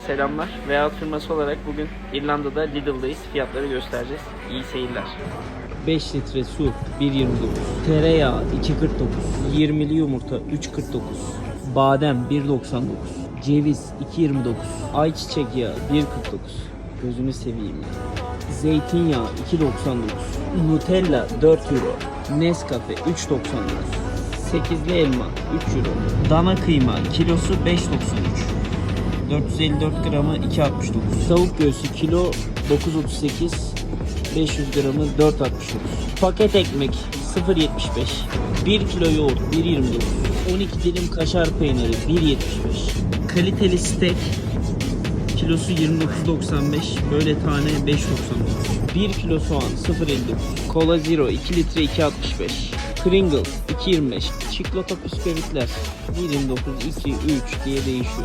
Selamlar. Veyahut firması olarak bugün İrlanda'da Lidl'dayız. Fiyatları göstereceğiz. İyi seyirler. 5 litre su 1.29 Tereyağı 2.49 20'li yumurta 3.49 Badem 1.99 Ceviz 2.29 Ayçiçek yağı 1.49 Gözünü seveyim. Ya. Zeytinyağı 2.99 Nutella 4 euro. Nescafe 3.99 8'li elma 3 euro. Dana kıyma kilosu 5.93 454 gramı 2.69. Tavuk göğsü kilo 9.38. 500 gramı 4.69. Paket ekmek 0.75. 1 kilo yoğurt 1.29. 12 dilim kaşar peyniri 1.75. Kaliteli steak kilosu 29.95. Böyle tane 5.99. 1 kilo soğan 0.59. Cola Zero 2 litre 2.65. Pringles 2.25. Çikolata bisküvitler 1.29, 2, 3 diye değişiyor.